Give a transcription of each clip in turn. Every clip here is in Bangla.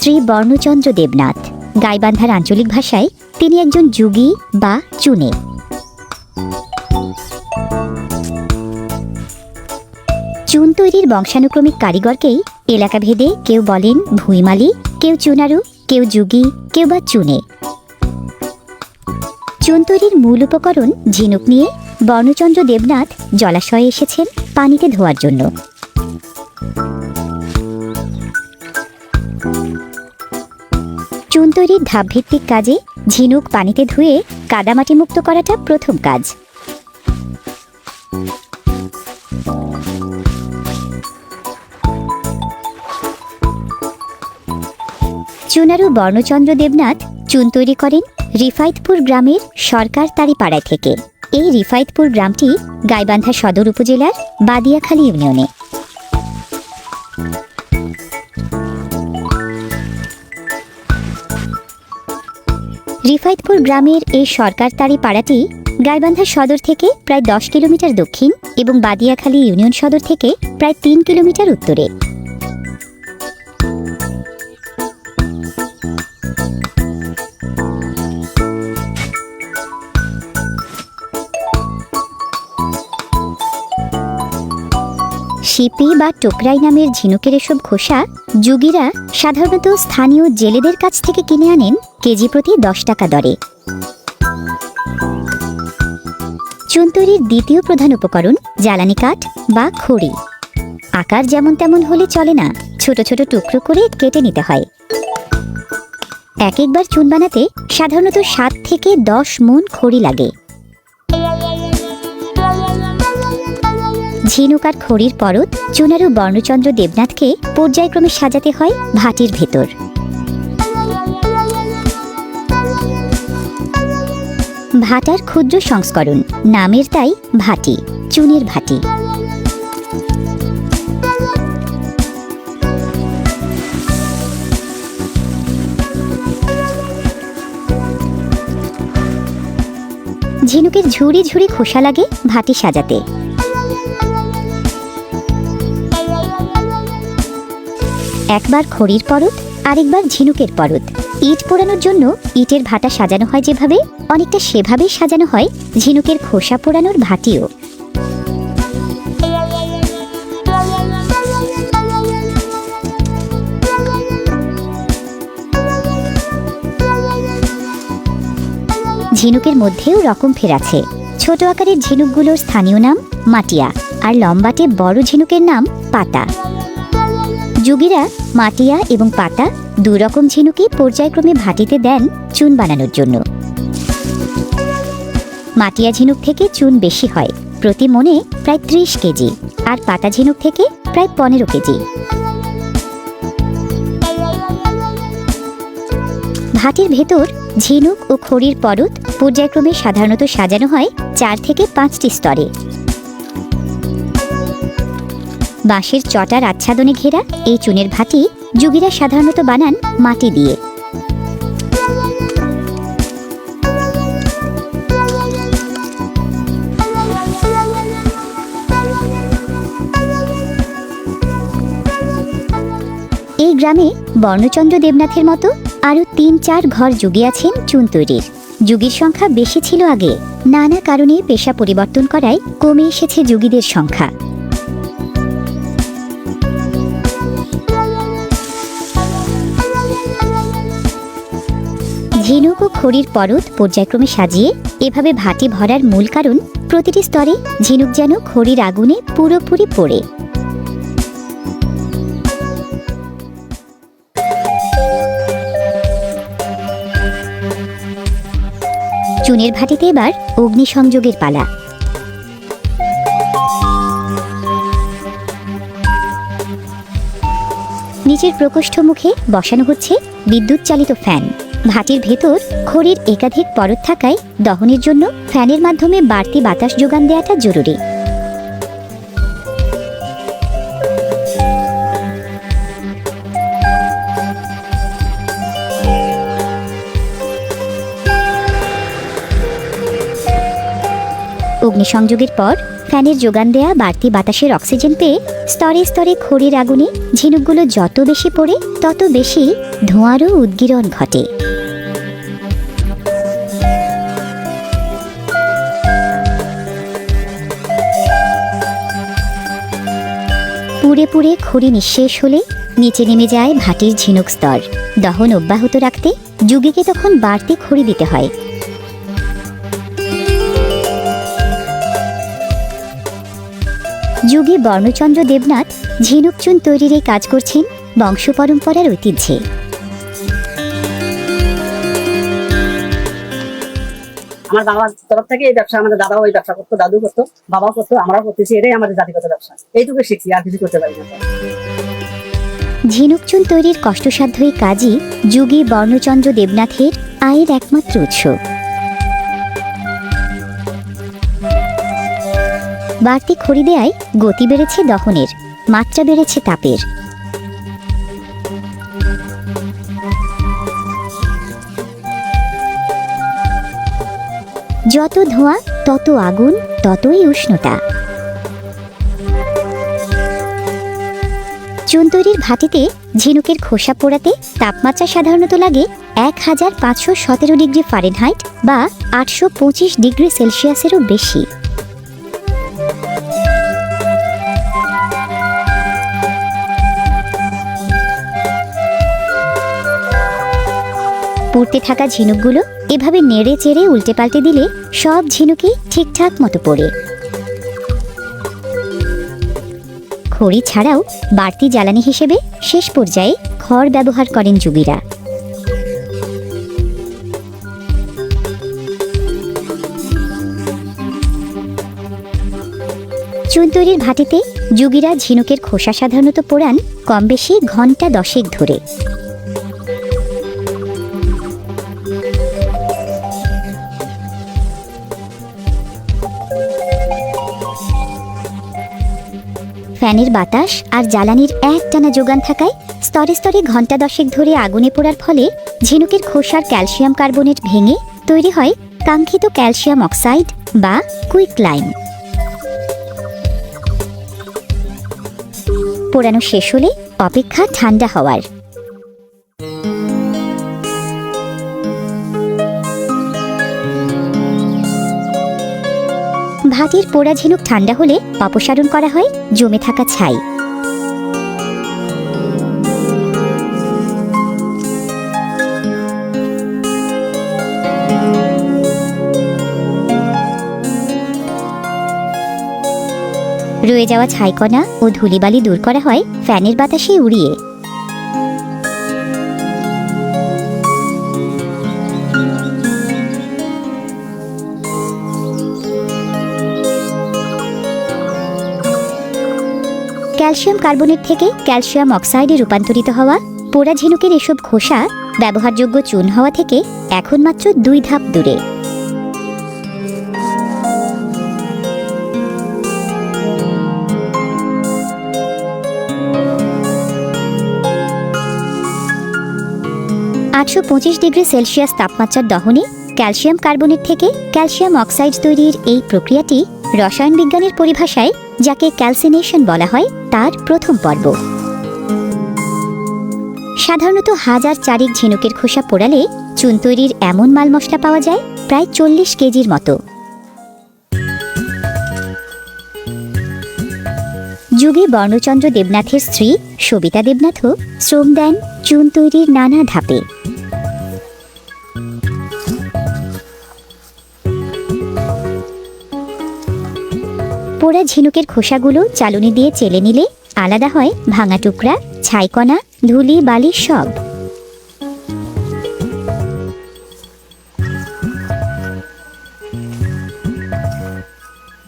শ্রী বর্ণচন্দ্র দেবনাথ গাইবান্ধার আঞ্চলিক ভাষায় তিনি একজন যুগী বা চুনে। চুন তৈরির বংশানুক্রমিক কারিগরকেই এলাকাভেদে কেউ বলেন ভুইমালি, কেউ চুনারু, কেউ যুগী, কেউ বা চুনে। চুন তৈরির মূল উপকরণ ঝিনুক নিয়ে বর্ণচন্দ্র দেবনাথ জলাশয়ে এসেছেন পানিতে ধোয়ার জন্য। চুন তৈরির ধাপভিত্তিক কাজে ঝিনুক পানিতে ধুয়ে কাদামাটি মুক্ত করাটা প্রথম কাজ। চুনারু বর্ণচন্দ্র দেবনাথ চুন তৈরি করেন রিফাইতপুর গ্রামের সরকার তারিপাড়ায় থেকে। এই রিফাইতপুর গ্রামটি গাইবান্ধা সদর উপজেলার বাদিয়াখালী ইউনিয়নে। রিফাইতপুর গ্রামের এই সরকারতারি পাড়াটি গাইবান্ধা সদর থেকে প্রায় দশ কিলোমিটার দক্ষিণ এবং বাদিয়াখালী ইউনিয়ন সদর থেকে প্রায় তিন কিলোমিটার উত্তরে। শিপি বা টোকরাই নামের ঝিনুকের এসব খোসা যুগীরা সাধারণত স্থানীয় জেলেদের কাছ থেকে কিনে আনেন কেজি প্রতি দশ টাকা দরে। চুন তৈরির দ্বিতীয় প্রধান উপকরণ জ্বালানি কাঠ বা খড়ি। আকার যেমন তেমন হলে চলে না, ছোট ছোট টুকরো করে কেটে নিতে হয়। এক একবার চুন বানাতে সাধারণত সাত থেকে দশ মন খড়ি লাগে। ঝিনুক আর খড়ির পরত চুনারু বর্ণচন্দ্র দেবনাথকে পর্যায়ক্রমে সাজাতে হয় ভাটির ভেতর। ভাটার ক্ষুদ্র সংস্করণ, নামের তাই ভাটি, চুনের ভাটি। ঝিনুকের ঝুড়ি ঝুড়ি খোসা লাগে ভাটি সাজাতে। একবার খড়ির পরত, আরেকবার ঝিনুকের পরত। ইট পোড়ানোর জন্য ইটের ভাটা সাজানো হয় যেভাবে, অনেকটা সেভাবেই সাজানো হয় ঝিনুকের খোসা পোড়ানোর ভাটিও। ঝিনুকের মধ্যেও রকম ফের আছে। ছোট আকারের ঝিনুকগুলোর স্থানীয় নাম মাটিয়া, আর লম্বাটে বড় ঝিনুকের নাম পাতা। যুগীরা মাটিয়া এবং পাতা দু রকম ঝিনুকই পর্যায়ক্রমে ভাটিতে দেন চুন বানানোর জন্য। মাটিয়া ঝিনুক থেকে চুন বেশি হয়, প্রতি মনে প্রায় ত্রিশ কেজি, আর পাতা ঝিনুক থেকে প্রায় পনেরো কেজি। ভাটির ভেতর ঝিনুক ও খড়ির পরত পর্যায়ক্রমে সাধারণত সাজানো হয় চার থেকে পাঁচটি স্তরে। বাঁশের চটার আচ্ছাদনে ঘেরা এই চুনের ভাটি যুগীরা সাধারণত বানান মাটি দিয়ে। এই গ্রামে বর্ণচন্দ্র দেবনাথের মতো আরও তিন চার ঘর যুগী আছেন চুন তৈরির। যুগীর সংখ্যা বেশি ছিল আগে। নানা কারণে পেশা পরিবর্তন করায় কমে এসেছে যুগীদের সংখ্যা। খড়ির পরত পর্যায়ক্রমে সাজিয়ে এভাবে ভাটি ভরার মূল কারণ প্রতিটি স্তরে ঝিনুক যেন খড়ির আগুনে পুরোপুরি পড়ে। চুনের ভাটিতে এবার অগ্নিসংযোগের পালা। নিচের প্রকোষ্ঠ মুখে বসানো হচ্ছে বিদ্যুৎ চালিত ফ্যান। ভাটির ভেতর খড়ির একাধিক পরত থাকায় দহনের জন্য ফ্যানের মাধ্যমে বাড়তি বাতাস যোগান দেওয়াটা জরুরি। অগ্নিসংযোগের পর ফ্যানের যোগান দেয়া বাড়তি বাতাসের অক্সিজেন পেয়ে স্তরে স্তরে খড়ির আগুনে ঝিনুকগুলো যত বেশি পড়ে, তত বেশি ধোঁয়ারও উদ্গীরণ ঘটে। পুড়ে পুড়ে খড়ি নিঃশেষ হলে নিচে নেমে যায় ভাটির ঝিনুক স্তর। দহন অব্যাহত রাখতে যুগীকে তখন বাড়তি খড়ি দিতে হয়। যুগে বর্ণচন্দ্র দেবনাথ ঝিনুক চুন তৈরির কাজ করছেন বংশ পরম্পরার ঐতিহ্যে। আমার বাবার তরফ থেকে এই ব্যবসা, আমাদের দাদাও এই ব্যবসা করতো দাদু করতো, বাবাও করতো, আমরাও করতেছি, এটাই আমাদের জাতিগত ব্যবসা। এইটুকু শিখছি, আর কিছু করতে পারি না। তৈরির কষ্টসাধ্য এই কাজই যুগে বর্ণচন্দ্র দেবনাথের আয়ের একমাত্র উৎস। বাড়তি খড়ি দেয়ায় গতি বেড়েছে দহনের, মাত্রা বেড়েছে তাপের। যত ধোঁয়া, তত আগুন, ততই উষ্ণতা। চুন তৈরির ভাটিতে ঝিনুকের খোসা পোড়াতে তাপমাত্রা সাধারণত লাগে এক হাজার পাঁচশো সতেরো ডিগ্রি ফারেনহাইট বা আটশো পঁচিশ ডিগ্রি সেলসিয়াসেরও বেশি। পুড়তে থাকা ঝিনুকগুলো এভাবে নেড়ে চেড়ে উল্টে পাল্টে দিলে সব ঝিনুকই ঠিকঠাক মতো পড়ে। খড়ি ছাড়াও বাড়তি জ্বালানি হিসেবে শেষ পর্যায়ে খড় ব্যবহার করেন যুগীরা চুন তৈরির ভাটিতে যুগীরা ঝিনুকের খোসা সাধারণত পোড়ান কম বেশি ঘণ্টা দশেক ধরে। ফ্যানের বাতাস আর জ্বালানির একটানা যোগান থাকায় স্তরে স্তরে ঘণ্টা দশেক ধরে আগুনে পোড়ার ফলে ঝিনুকের খোসার ক্যালসিয়াম কার্বনেট ভেঙে তৈরি হয় কাঙ্ক্ষিত ক্যালসিয়াম অক্সাইড বা কুইক লাইম। পোড়ানো শেষ হলে অপেক্ষা ঠান্ডা হওয়ার। ভাটির পোড়া ঝিনুক ঠান্ডা হলে অপসারণ করা হয়, জমে থাকা ছাই। রয়ে যাওয়া ছাইকণা ও ধুলিবালি দূর করা হয় ফ্যানের বাতাসে উড়িয়ে। ক্যালসিয়াম কার্বনেট থেকে ক্যালসিয়াম অক্সাইডে রূপান্তরিত হওয়া পোড়া ঝিনুকের এসব খোসা ব্যবহারযোগ্য চুন হওয়া থেকে এখন মাত্র দুই ধাপ দূরে। আটশো পঁচিশ ডিগ্রি সেলসিয়াস তাপমাত্রার দহনে ক্যালসিয়াম কার্বনেট থেকে ক্যালসিয়াম অক্সাইড তৈরির এই প্রক্রিয়াটি রসায়ন বিজ্ঞানের পরিভাষায়, যাকে ক্যালসিনেশন বলা হয় তার প্রথম পর্ব। সাধারণত হাজার চারিক ঝিনুকের খোসা পোড়ালে চুন তৈরির এমন মাল মশলা পাওয়া যায়, প্রায় চল্লিশ কেজির মতো। যুগে বর্ণচন্দ্র দেবনাথের স্ত্রী সবিতা দেবনাথও শ্রম দেন চুন তৈরির নানা ধাপে। পোড়া ঝিনুকের খোসাগুলো চালুনি দিয়ে চেলে নিলে আলাদা হয় ভাঙা টুকরা ছাইকণা ধুলি, বালি সব।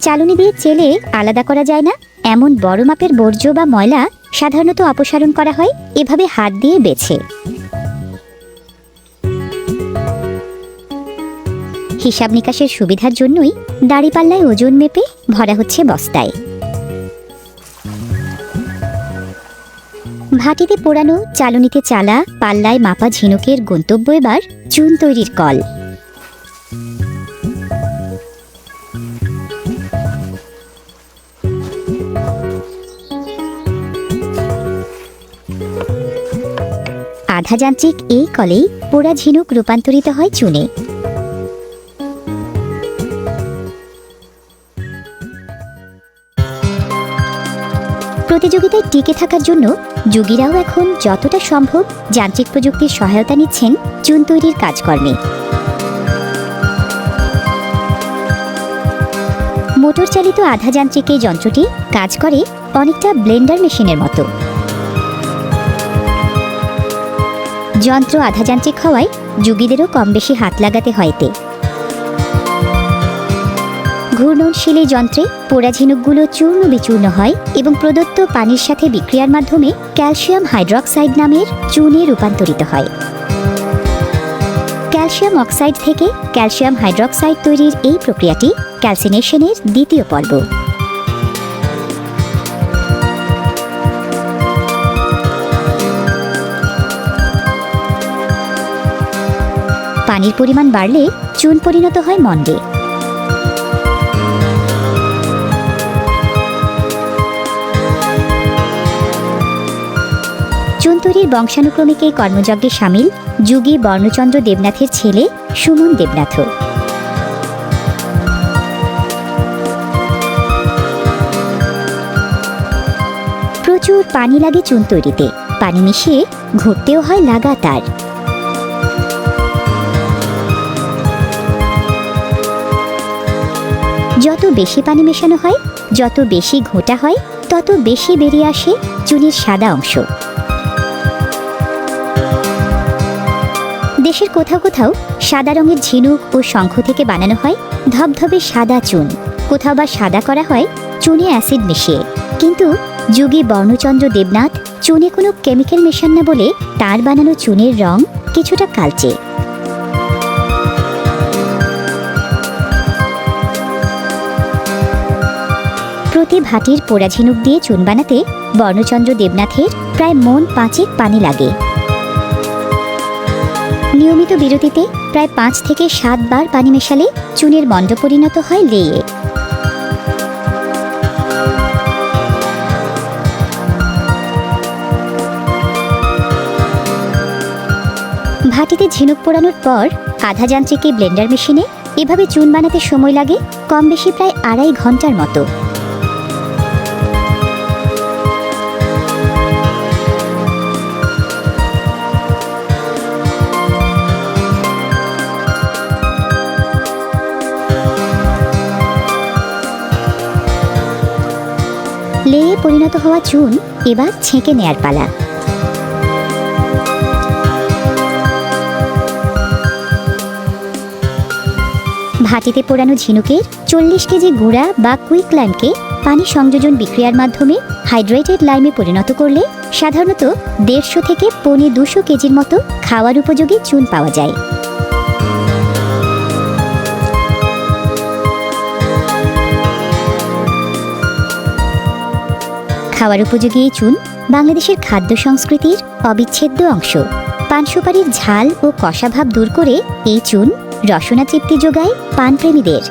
চালুনি দিয়ে চেলে আলাদা করা যায় না। এমন বড় মাপের বর্জ্য বা ময়লা সাধারণত অপসারণ করা হয়। এভাবে হাত দিয়ে বেছে। হিসাব নিকাশের সুবিধার জন্যই দাড়িপাল্লায় ওজন মেপে ভরা হচ্ছে বস্তায়। ভাটিতে পোড়ানো চালনিতে চালা, পাল্লায় মাপা ঝিনুকের গন্তব্য এবার চুন তৈরির কল। আধা যান্ত্রিক এই কলেই পোড়া ঝিনুক রূপান্তরিত হয় চুনে। প্রতিযোগিতায় টিকে থাকার জন্য যুগীরাও এখন যতটা সম্ভব যান্ত্রিক প্রযুক্তির সহায়তা নিচ্ছেন চুন তৈরির কাজকর্মে। মোটর চালিত আধা যান্ত্রিক এই যন্ত্রটি কাজ করে অনেকটা ব্লেন্ডার মেশিনের মতো। যন্ত্র আধা যান্ত্রিক হওয়ায় যুগীদেরও কম বেশি হাত লাগাতে হয় এতে। ঘূর্ণনশীল যন্ত্রে পোড়া ঝিনুকগুলো চূর্ণ বিচূর্ণ হয় এবং প্রদত্ত পানির সাথে বিক্রিয়ার মাধ্যমে ক্যালসিয়াম হাইড্রক্সাইড নামের চুনে রূপান্তরিত হয়। ক্যালসিয়াম অক্সাইড থেকে ক্যালসিয়াম হাইড্রক্সাইড তৈরির এই প্রক্রিয়াটি ক্যালসিনেশনের দ্বিতীয় পর্ব। পানির পরিমাণ বাড়লে চুন পরিণত হয় মন্ডে চুন তৈরির বংশানুক্রমিক এই কর্মযজ্ঞে সামিল যুগী বর্ণচন্দ্র দেবনাথের ছেলে সুমন দেবনাথও প্রচুর পানি লাগে চুন তৈরিতে পানি মিশিয়ে ঘুরতেও হয় লাগাতার। যত বেশি পানি মেশানো হয়, যত বেশি ঘোটা হয়, তত বেশি বেরিয়ে আসে চুনের সাদা অংশ। দেশের কোথাও কোথাও সাদা রঙের ঝিনুক ও শঙ্খ থেকে বানানো হয় ধবধবে সাদা চুন। কোথাও বা সাদা করা হয় চুনে অ্যাসিড মিশিয়ে। কিন্তু যুগী বর্ণচন্দ্র দেবনাথ চুনে কোনো কেমিক্যাল মেশান না বলে তার বানানো চুনের রং কিছুটা কালচে। প্রতি ভাটির পোড়া ঝিনুক দিয়ে চুন বানাতে বর্ণচন্দ্র দেবনাথের প্রায় মন পাঁচেক পানি লাগে। নিয়মিত বিরতিতে প্রায় পাঁচ থেকে সাতবার পানি মেশালে চুনের মণ্ড পরিণত হয় লেয়ে ভাটিতে ঝিনুক পোড়ানোর পর আধা যান্ত্রিক ব্লেন্ডার মেশিনে এভাবে চুন বানাতে সময় লাগে কম বেশি প্রায় আড়াই ঘণ্টার মতো। লেয়ে পরিণত হওয়া চুন এবার ছেঁকে নেয়ার পালা। ভাটিতে পোড়ানো ঝিনুকের চল্লিশ কেজি গুঁড়া বা কুইক লাইমকে পানি সংযোজন বিক্রিয়ার মাধ্যমে হাইড্রেটেড লাইমে পরিণত করলে সাধারণত দেড়শো থেকে পৌনে দুশো কেজির মতো খাওয়ার উপযোগী চুন পাওয়া যায়। খাওয়ার উপযোগী এই চুন বাংলাদেশের খাদ্য সংস্কৃতির অবিচ্ছেদ্য অংশ। পান সুপারির ঝাল ও কষা ভাব দূর করে এই চুন রসনা তৃপ্তি যোগায় পানপ্রেমীদের।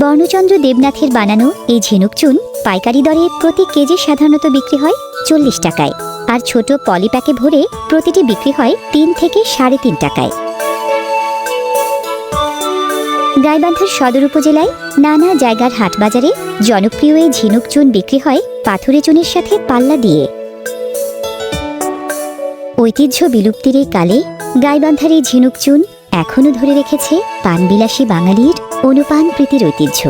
বর্ণচন্দ্র দেবনাথের বানানো এই ঝিনুক চুন পাইকারি দরে প্রতি কেজি সাধারণত বিক্রি হয় চল্লিশ টাকায়। আর ছোট পলিপ্যাকে ভরে প্রতিটি বিক্রি হয় তিন থেকে সাড়ে তিন টাকায়। গাইবান্ধার সদর উপজেলায় নানা জায়গার হাটবাজারে জনপ্রিয় এই ঝিনুক চুন বিক্রি হয় পাথুরে চুনের সাথে পাল্লা দিয়ে। ঐতিহ্য বিলুপ্তির এই কালে গাইবান্ধার এই ঝিনুক চুন এখনও ধরে রেখেছে পানবিলাসী বাঙালির অনুপান প্রীতির ঐতিহ্য।